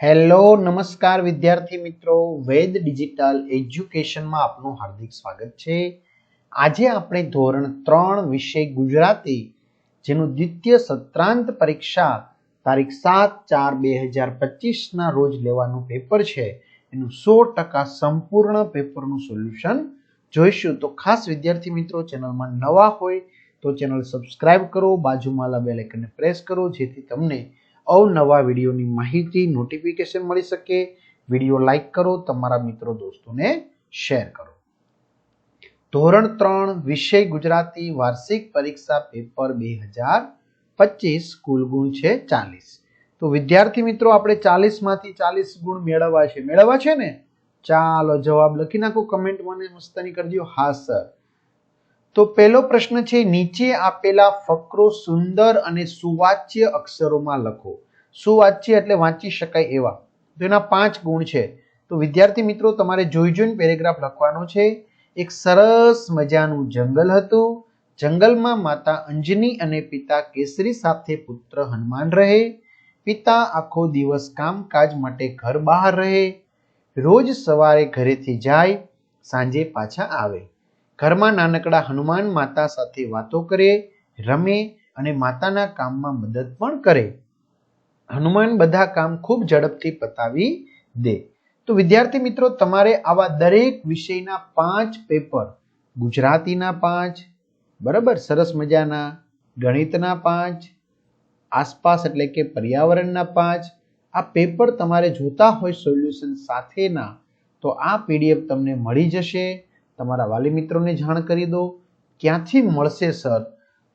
Hello, નમસ્કાર વિદ્યાર્થી મિત્રો. વેદ ડિજિટલ એજ્યુકેશનમાં આપનું હાર્દિક સ્વાગત છે. આજે આપણે ધોરણ ત્રણ વિષય ગુજરાતી, જેનું દ્વિતીય સત્રાંત પરીક્ષા તારીખ સાત ચાર બે હજાર પચીસના રોજ લેવાનું પેપર છે. એનું સો ટકા સંપૂર્ણ પેપરનું સોલ્યુશન જોઈશું. તો ખાસ વિદ્યાર્થી મિત્રો, ચેનલમાં નવા હોય તો ચેનલ સબસ્ક્રાઇબ કરો, બાજુમાં બેલ આઇકનને પ્રેસ કરો, જેથી તમને અવનવા વિડીયોની માહિતી નોટિફિકેશન મળી શકે. વીડિયો લાઇક કરો, તમારા મિત્રો દોસ્તોને શેર કરો. ધોરણ ત્રણ, વિષય ગુજરાતી, વાર્ષિક પરીક્ષા પેપર બે હજાર પચીસ, કુલ ગુણ છે ચાલીસ. તો વિદ્યાર્થી મિત્રો, આપણે ચાલીસમાંથી ચાલીસ ગુણ મેળવવા છે. મેળવવા છે ને? ચાલો જવાબ લખી નાખો કમેન્ટ મને, મસ્તની કરજો હા સર તો પહેલો પ્રશ્ન છે, નીચે આપેલા ફકરો સુંદર અને સુવાચ્ય અક્ષરોમાં લખો. સુવાચ્ય એટલે વાંચી શકાય એવા. તો એના પાંચ ગુણ છે. તો વિદ્યાર્થી મિત્રો, તમારે જોઈ જોઈને પેરેગ્રાફ લખવાનો છે. એક સરસ મજાનું જંગલ હતું. જંગલમાં માતા અંજની અને પિતા કેસરી સાથે પુત્ર હનુમાન રહે. પિતા આખો દિવસ કામકાજ માટે ઘર બહાર રહે. રોજ સવારે ઘરેથી જાય, સાંજે પાછા આવે. ઘરમાં નાનકડા હનુમાન માતા સાથે વાતો કરે, રમે અને માતાના કામમાં મદદ પણ કરે. હનુમાન બધા કામ ખૂબ ઝડપથી પતાવી દે. તો વિદ્યાર્થી મિત્રો, તમારે આવા દરેક વિષયના પાંચ પેપર, ગુજરાતીના પાંચ, બરાબર, સરસ મજાના ગણિતના પાંચ, આસપાસ એટલે કે પર્યાવરણના પાંચ, આ પેપર તમારે જોતા હોય સોલ્યુશન સાથેના, તો આ પીડીએફ તમને મળી જશે. તમારા વાલી મિત્રોને જાણ કરી દો. ક્યાંથી મળશે, સર?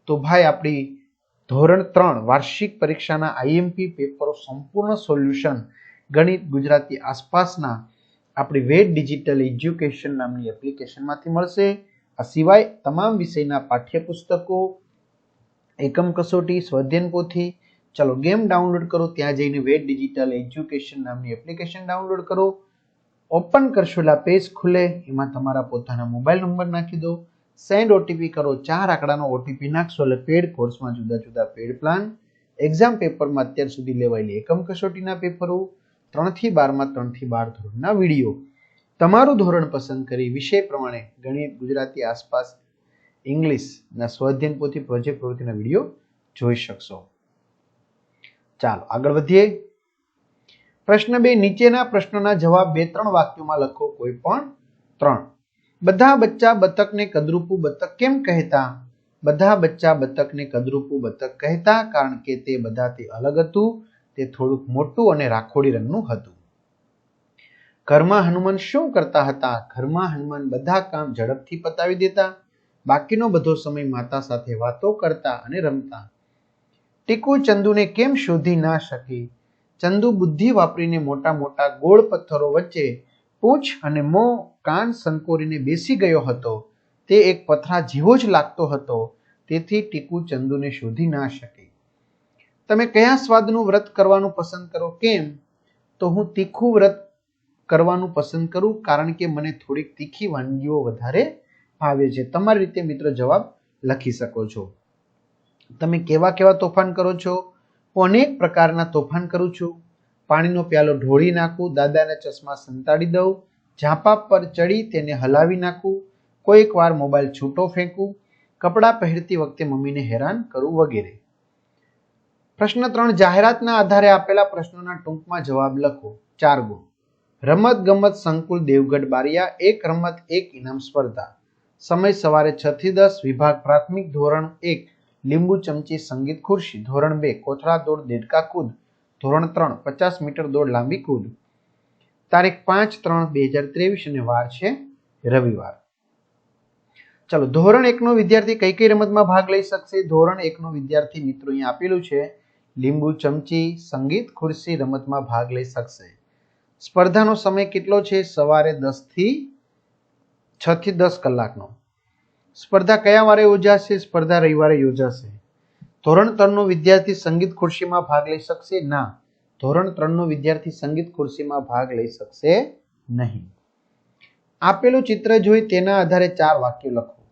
તો ભાઈ, આપણી ધોરણ ત્રણ વાર્ષિક પરીક્ષાના આઈએમપી પેપરો સંપૂર્ણ સોલ્યુશન ગણિત ગુજરાતી આસપાસના આપણી વેદ ડિજિટલ એજ્યુકેશન નામની એપ્લિકેશનમાંથી મળશે. આ સિવાય તમામ વિષયના પાઠ્યપુસ્તકો, એકમ કસોટી, સ્વધ્યન પોથી, ચલો ગેમ ડાઉનલોડ કરો, ત્યાં જઈને વેદ ડિજિટલ એજ્યુકેશન નામની એપ્લિકેશન ડાઉનલોડ કરો. ઓપન કરશો એટલે પેજ ખુલે, એમાં તમારા પોતાના મોબાઈલ નંબર નાખી દો સેન્ડ ઓટીપી કરો, ચાર આંકડાનો ઓટીપી નાખશો એટલે પેડ કોર્સમાં જુદા જુદા પેડ પ્લાન એક્ઝામ પેપરમાં અત્યાર સુધી લેવાયેલી એકમ કસોટીના પેપરો, ત્રણથી બારમાં ત્રણથી બાર ધોરણના વીડિયો. તમારું ધોરણ પસંદ કરી વિષય પ્રમાણે ગણિત, ગુજરાતી, આસપાસ, ઇંગ્લિશના સ્વાધ્યન પોથી પ્રોજેક્ટ પ્રવૃત્તિના વીડિયો જોઈ શકશો. ચાલો, આગળ વધીએ. પ્રશ્ન બે, નીચેના પ્રશ્નના જવાબ બે, ત્રણ વાક્યોમાં લખો, કોઈ પણ ત્રણ. બધા બચ્ચા બતકને કદરૂપું બતક કેમ કહેતા? બધા બચ્ચા બતકને કદરૂપું બતક કહેતા કારણ કે તે બધાથી અલગ હતું, તે થોડુંક મોટું અને રાખોડી રંગનું હતું. ઘરમાં હનુમાન શું કરતા હતા? ઘરમાં હનુમાન બધા કામ ઝડપથી પતાવી દેતા, બાકીનો બધો સમય માતા સાથે વાતો કરતા અને રમતા. ટીકુ ચંદુને કેમ શોધી ના શકી? ચંદુ બુદ્ધિ વાપરીને મોટા મોટા ગોળ પથ્થરો વચ્ચે પૂંછ અને મોં કાન સંકોરીને બેસી ગયો હતો. તે એક પથરા જેવો જ લાગતો હતો. તેથી ટીકુ ચંદુને શોધી ના શકે. તમે કયા સ્વાદનું વ્રત કરવાનું પસંદ કરો? કેમ? તો હું તીખું વ્રત કરવાનું પસંદ કરું કારણ કે મને થોડીક તીખી વાનગીઓ વધારે ભાવે છે. તમારી રીતે મિત્ર જવાબ લખી શકો છો. તમે કેવા કેવા તોફાન કરો છો? અનેક પ્રકારના તોફાન કરું છું. પાણીનો પ્યાલો ઢોળી નાખું, દાદાના ચશ્મા સંતાડી દઉં, ઝાંપા પર ચડી તેને હલાવી નાખું, કોઈક વાર મોબાઈલ છૂટો ફેંકું, કપડાં પહેરતી વખતે મમ્મીને હેરાન કરું વગેરે. પ્રશ્ન ત્રણ, જાહેરાતના આધારે આપેલા પ્રશ્નોના ટૂંકમાં જવાબ લખો. ચાર ગુણ. રમત ગમત સંકુલ દેવગઢ બારિયા, એક રમત, એક ઇનામ સ્પર્ધા. સમય સવારે છ થી દસ, વિભાગ પ્રાથમિક ધોરણ એક. લીંબુ ચમચી સંગીત ખુરશી, ધોરણ બે, કોથળા દોડ, દેડકા કૂદ, ધોરણ ત્રણ, પચાસ મીટર દોડ, લાંબી કૂદ. તારીખ પાંચ ત્રણ બે હજાર ત્રેવીસ અને વાર છે રવિવાર. ચલો, ધોરણ એકનો વિદ્યાર્થી કઈ કઈ રમતમાં ભાગ લઈ શકશે? ધોરણ એકનો વિદ્યાર્થી મિત્રો અહીંયા આપેલું છે, લીંબુ ચમચી, સંગીત ખુરશી રમતમાં ભાગ લઈ શકશે. સ્પર્ધાનો સમય કેટલો છે? સવારે દસથી છ થી દસ કલાકનો. સ્પર્ધા કયા વારે યોજાશે? સ્પર્ધા રવિવારે યોજાશે. ધોરણ ત્રણનો વિદ્યાર્થી સંગીત ખુરશીમાં ભાગ લઈ શકશે? ના. ધોરણ ત્રણનો વિદ્યાર્થી સંગીત ખુરશીમાં ભાગ લઈ શકશે નહીં. આપેલું ચિત્ર જોઈ તેના આધારે ચાર વાક્યો લખો.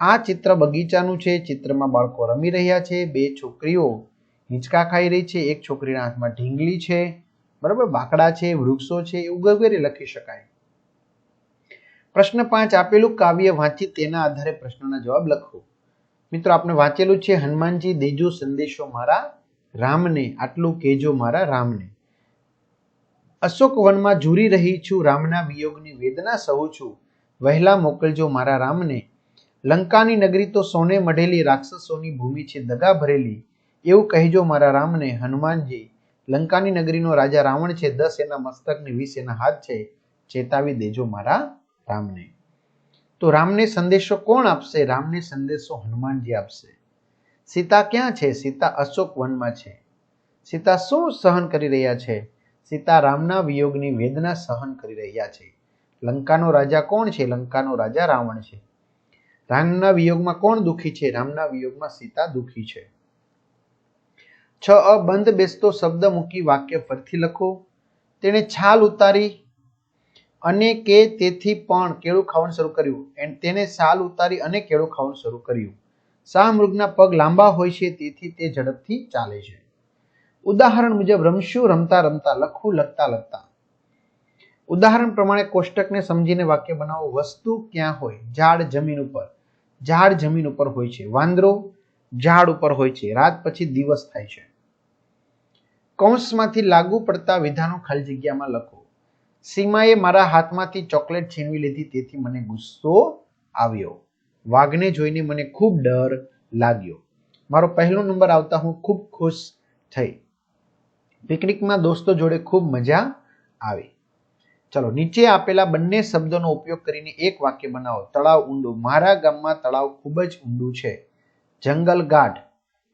આ ચિત્ર બગીચાનું છે. ચિત્રમાં બાળકો રમી રહ્યા છે. બે છોકરીઓ હિંચકા ખાઈ રહી છે. એક છોકરીના હાથમાં ઢીંગલી છે. બરાબર? બાકડા છે. વૃક્ષો છે. એવું વગેરે લખી શકાય. પ્રશ્ન પાંચ, આપેલું કાવ્ય વાંચી તેના આધારે પ્રશ્નોના જવાબ લખો. મિત્રો આપણે વાંચેલું છે, હનુમાનજી, દેજો સંદેશો મારા રામને, આટલું કેજો મારા રામને. અશોક વનમાં ઝૂરી રહી છું, રામના વિયોગની વેદના સહુ છું. વહેલા મોકલજો મારા રામને. લંકાની નગરી તો સોને મઢેલી, રાક્ષસોની ભૂમિ છે દગા ભરેલી. એવું કહેજો મારા રામને, હનુમાનજી, લંકાની નગરીનો રાજા રાવણ છે, દસ એના મસ્તકને વીસ એના હાથ છે, ચેતાવી દેજો મારા રામને. તો રામને સંદેશો કોણ આપશે? રામને સંદેશો હનુમાનજી આપશે. સીતા ક્યાં છે? સીતા અશોક વનમાં છે. સીતા શું સહન કરી રહ્યા છે? સીતા રામના વિયોગની વેદના સહન કરી રહ્યા છે. લંકાનો રાજા કોણ છે? લંકાનો રાજા રાવણ છે. રામના વિયોગમાં કોણ દુખી છે? રામના વિયોગમાં સીતા દુખી છે. છ અ બંધ બેસતો શબ્દ મૂકી વાક્ય ફરીથી લખો. તેણે છાલ ઉતારી અને કે તેથી પણ કેળું ખાવાનું શરૂ કર્યું એન્ડ તેને સાલ ઉતારી અને કેળું ખાવાનું શરૂ કર્યું. શાહમૃગના પગ લાંબા હોય છે, તેથી તે ઝડપથી ચાલે છે. ઉદાહરણ મુજબ રમશું, રમતા રમતા લખવું લખતા લખતા. ઉદાહરણ પ્રમાણે કોષ્ટકને સમજીને વાક્ય બનાવો. વસ્તુ ક્યાં હોય? ઝાડ જમીન ઉપર. ઝાડ જમીન ઉપર હોય છે. વાંદરો ઝાડ ઉપર હોય છે. રાત પછી દિવસ થાય છે. કૌંસમાંથી લાગુ પડતા વિધાનો ખાલી જગ્યામાં લખો. સીમાએ મારા હાથમાંથી ચોકલેટ છીનવી લીધી, તેથી મને ગુસ્સો આવ્યો. વાઘને જોઈને મને ખૂબ ડર લાગ્યો. મારો પહેલો નંબર આવતા હું ખૂબ ખુશ થઈ. પિકનિકમાં દોસ્તો જોડે ખૂબ મજા આવી. ચલો, નીચે આપેલા બંને શબ્દોનો ઉપયોગ કરીને એક વાક્ય બનાવો. તળાવ ઊંડું. મારા ગામમાં તળાવ ખૂબ જ ઊંડું છે. જંગલ ગાઢ.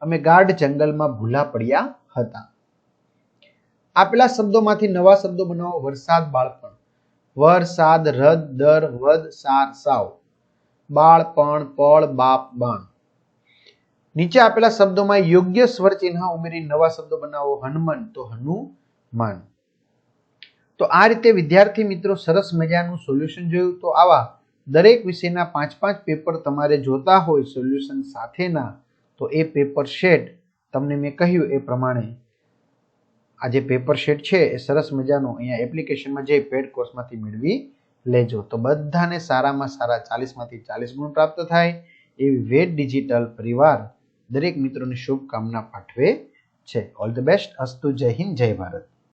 અમે ગાઢ જંગલમાં ભૂલા પડ્યા હતા. આપેલા શબ્દોમાંથી નવા શબ્દો બનાવો. વરસાદ બાળપણ. વરસાદ, રદ, દર, વદ, સાર, સાવ. બાળપણ, પળ, બાપ, બાણ. નીચે આપેલા શબ્દોમાં યોગ્ય સ્વર ચિહ્ન ઉમેરી નવા શબ્દો બનાવો. હનુમાન. તો હનુમાન. તો આ રીતે વિદ્યાર્થી મિત્રો સરસ મજાનું સોલ્યુશન જોયું. તો આવા દરેક વિષયના પાંચ પાંચ પેપર તમારે જોતા હોય સોલ્યુશન સાથેના, તો એ પેપર શેટ તમને મેં કહ્યું એ પ્રમાણે આ જે પેપર શેટ છે, એ સરસ મજાનું અહીંયા એપ્લિકેશનમાં જઈ પેડ કોર્સમાંથી મેળવી લેજો. તો બધાને સારામાં સારા ચાલીસમાંથી ચાલીસ ગુણ પ્રાપ્ત થાય એવી વેદ ડિજિટલ પરિવાર દરેક મિત્રોની શુભકામના પાઠવે છે. ઓલ ધ બેસ્ટ અસ્તુ જય હિન્દ, જય ભારત.